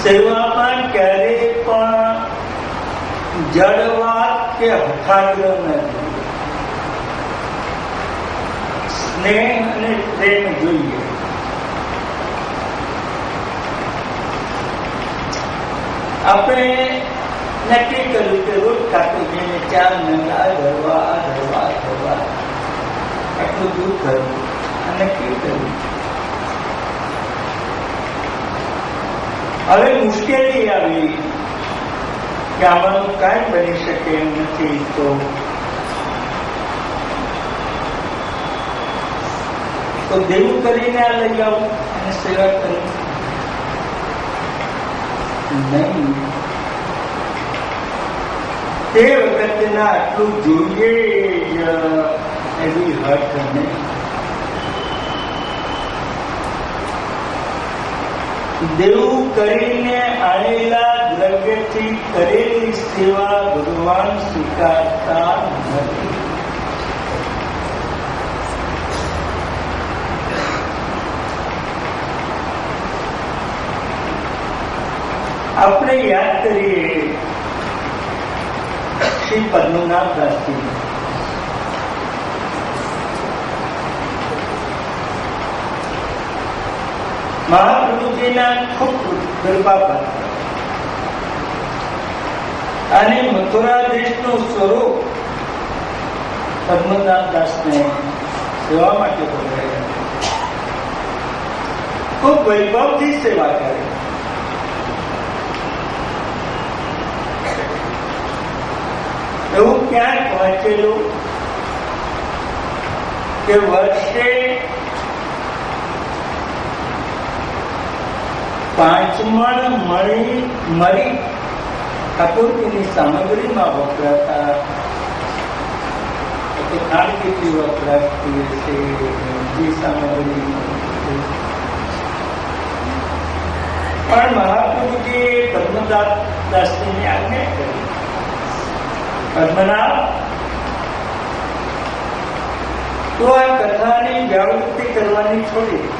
સેવામાં ક્યારેય પણ જડવાદ કે હઠાગ્રહ નથી સ્નેહ અને પ્રેમ જોઈએ આપણે નક્કી કર્યું કે રોજ ઠાકોરજીને ચાર નંગ આ ધરવા આ ધરવા આ ધરવા આટલું દૂર કરવું આ નક્કી કર્યું હવે મુશ્કેલી આવી કે આમાંનું કાંઈ બની શકે એમ નથી તો તો દેવું કરીને આ લઈ આવું અને સેવા કરું નહીં તે વખતના આટલું જોઈએ જ એવી હટ નહીં દેવું કરીને આવેલા દ્રવ્યથી કરેલી સેવા ભગવાન સ્વીકારતા નથી આપણે યાદ કરીએ શ્રી પદ્મનાભ દાસજી મહાપ્રભુજીના ખૂબ કૃપા પાત્ર અને મથુરા દેશનું સ્વરૂપ પદ્મનાભ દાસને સેવા માટે ખૂબ વૈભવથી સેવા કરે. એવું ક્યાંક વાંચેલું કે વર્ષે પાંચમણ મળી મરી ઠાકોરજીની સામગ્રીમાં વપરાતા તો ખાણ કેટલી વપરાતી હશે બીજી સામગ્રી પણ મહાપ્રભુજીએ પદ્મદાસ દાસજીની આજ્ઞા કરી પદ્મનાભ તો આ કથાની વ્યાવૃત્તિ કરવાની છોડી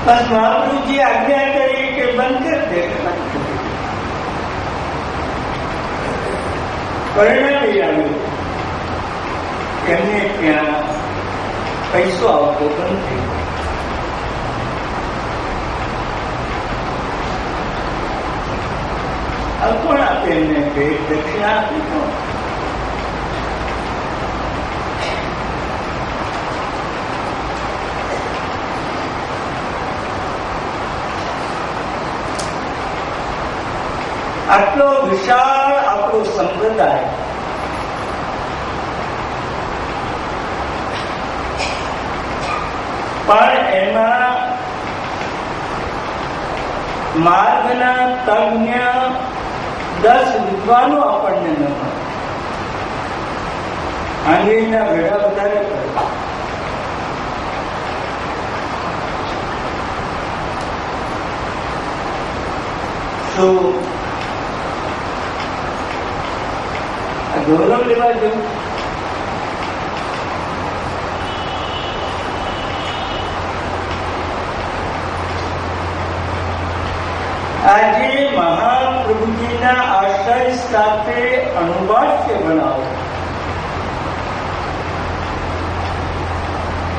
છે બસ મહાપ્રભુજી આજ્ઞા કરી કે બંધ કરી દે કે બંધ કરી દે પરિણામ એ આવ્યું એમને ત્યાં પૈસો આવતો બંધ થઈ ગયો હવે કોણ આપે એમને ભેટ દક્ષિણા આપી કોણ આટલો વિશાળ આપણો સંપ્રદાય પણ એમાં માર્ગના તજ્ઞ દસ વિદ્વાનો આપણને ન મળે. આંગળીના ભેડા વધારે કરે તો આ ગૌરવ લેવા જેવું આજે મહાપ્રભુજીના આશ્રય સાથે અણુવાક્ય બનાવો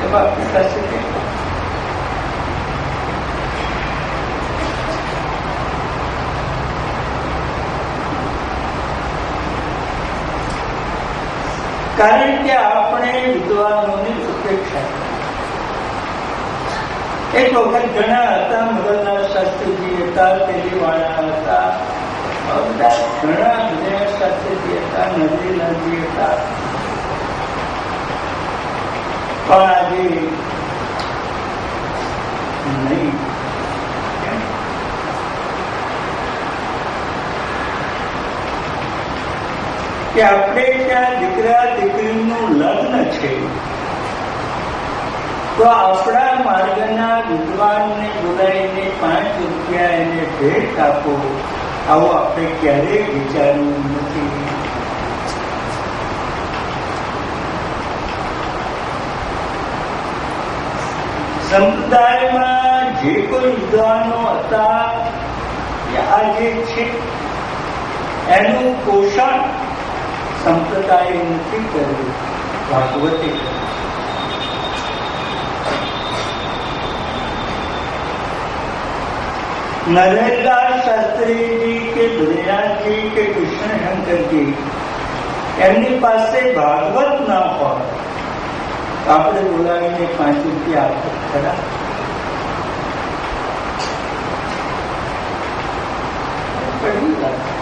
એમાં પિતા છે કારણ કે આપણે વિદ્વાનોની ઉપેક્ષા એક વખત ઘણા હતા મગનલાલ શાસ્ત્રીજી હતા તેલીવાળા હતા બધા ઘણા વિજય શાસ્ત્રીજી હતા નદીલાલજી હતા પણ આજે નહીં કે આપણે ત્યાં દીકરા, દીકરીનું લગ્ન છે. તો આપણા માર્ગના વિદ્વાનને બોલાવીને પાંચ રૂપિયા એને ભેટ આપો. આવું આપણે ક્યારેય વિચાર્યું નથી. સમુદાયમાં જે કોઈ વિદ્વાનો હતા આ જે છે. એનું પોષણ સંપ્રદાય નથી કર્યું ભાગવતે નરેન્દ્ર શાસ્ત્રીજી કે દુનિયાજી કે કૃષ્ણ શંકરજી એમની પાસે ભાગવત ના હોય આપણે બોલાવીને પાંચ રૂપિયા આપો ખરા કડવી વાત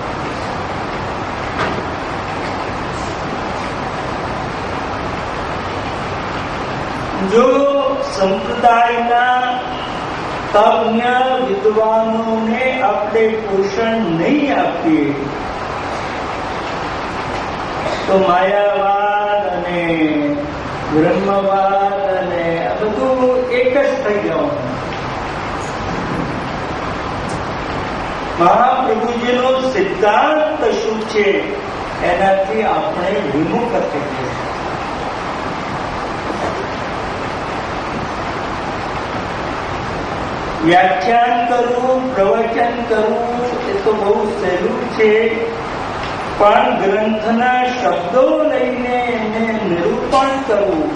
જો સંપ્રદાયના તજ્ઞ વિદ્વાનોને આપણે પોષણ નહીં આપીએ, તો માયાવાદ અને બ્રહ્મવાદ અને આ બધું એક જ થઈ જવાનું. મહાપ્રભુજીનો સિદ્ધાંત શું છે? એનાથી આપણે વિમુખ થઈએ વ્યાખ્યાન કરવું પ્રવચન કરવું એ તો બહુ સહેલું છે. પણ ગ્રંથના શબ્દો લઈને એને નિરૂપણ કરવું,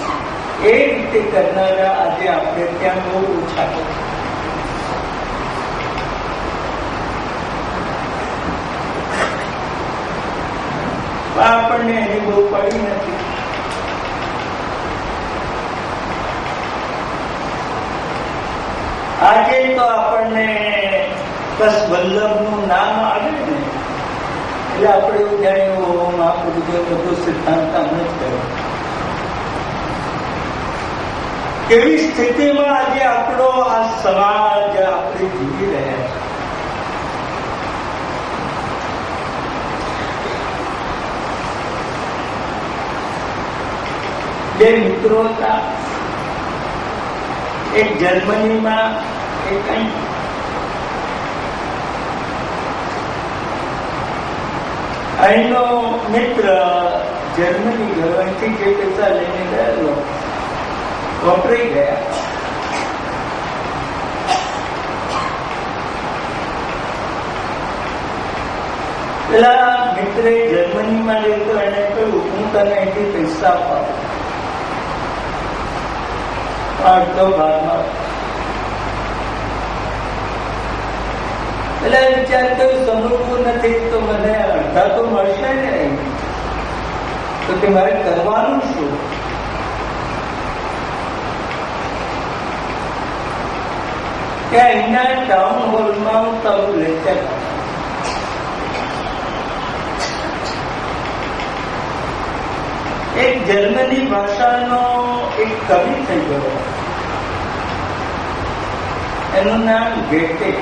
એ રીતે કરનારા આજે આપણે ત્યાં બહુ ઓછા છે. આપણને એની બહુ પડી નથી. આજે તો આપણને બસ વલ્લભનું નામ આવે ને? એટલે આપણે એવું જાણ્યું આપણું બધું સિદ્ધાંત અમે જ કર્યો. કેવી સ્થિતિમાં આજે આપણો આ સમાજ આપણે જીવી રહ્યા છે? બે મિત્રો હતા. એક જર્મનીમાં એક અહીં અહીંનો મિત્ર જર્મની ગયો અહીંથી જે પૈસા લઈને ગયેલો વપરાઈ ગયા પેલા મિત્રે જર્મનીમાં રહેતો એને કહ્યું હું તને અહીંથી પૈસા અપાવું અડધો ભાગમાં એટલે વિચાર કર્યું સમજવું નથી તો મને અડધા તો મળશે ને તો કે મારે કરવાનું શું કે અહીંના ટાઉન હોલમાં હું તારું લેક્ચર એક જર્મની ભાષાનો એક કવિ થઈ ગયો એનું નામ ગેટે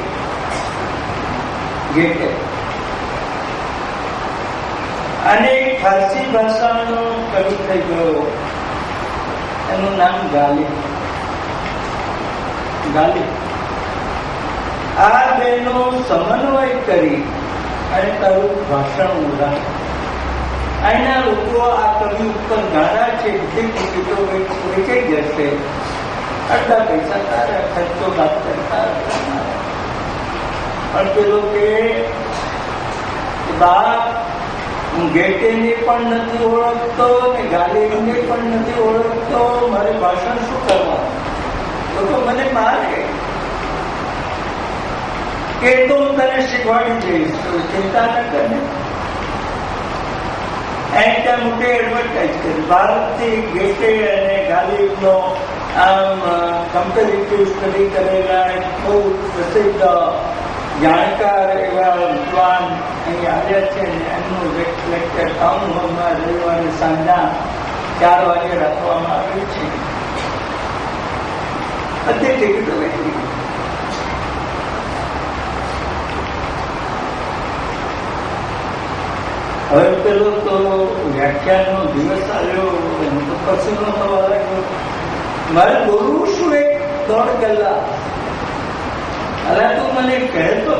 સમન્વય કરી અને તારું ભાષણ ઉદાહરણ. અહીંના લોકો આ કવિ ઉપર ગાળા છે, જે ટિકિટો વેચાઈ જશે આટલા પૈસા તારા, ખર્ચો બાદ કરતા પેલો કે બાપ, હું પણ નથી ઓળખતો ને ગાલીને પણ નથી ઓળખતો, મારે ભાષણ શું કરવાનું? લોકો મને મારે. કે તો હું તને શીખવાડી જઈશ ચિંતા ન કરે એન્ડ મોટે એડવર્ટાઇઝ કરી. ભારતથી ગેટે અને ગાલિબનો આમ કમ્પેરેટિવ સ્ટડી કરેલા બહુ પ્રસિદ્ધ જાણકાર એવા વિદ્વાન અહીં આવ્યા છે એમનું લેક્ચર ટાઉન હોલમાં રવિવારે સાંજના ચાર વાગે રાખવામાં આવ્યું છે. હવે પેલો તો વ્યાખ્યાનનો દિવસ આવ્યો એમ તો પછીનો થવા લાગ્યો મારે બોલવું શું એક? દોઢ કલાક. अरे तू मैंने कह तो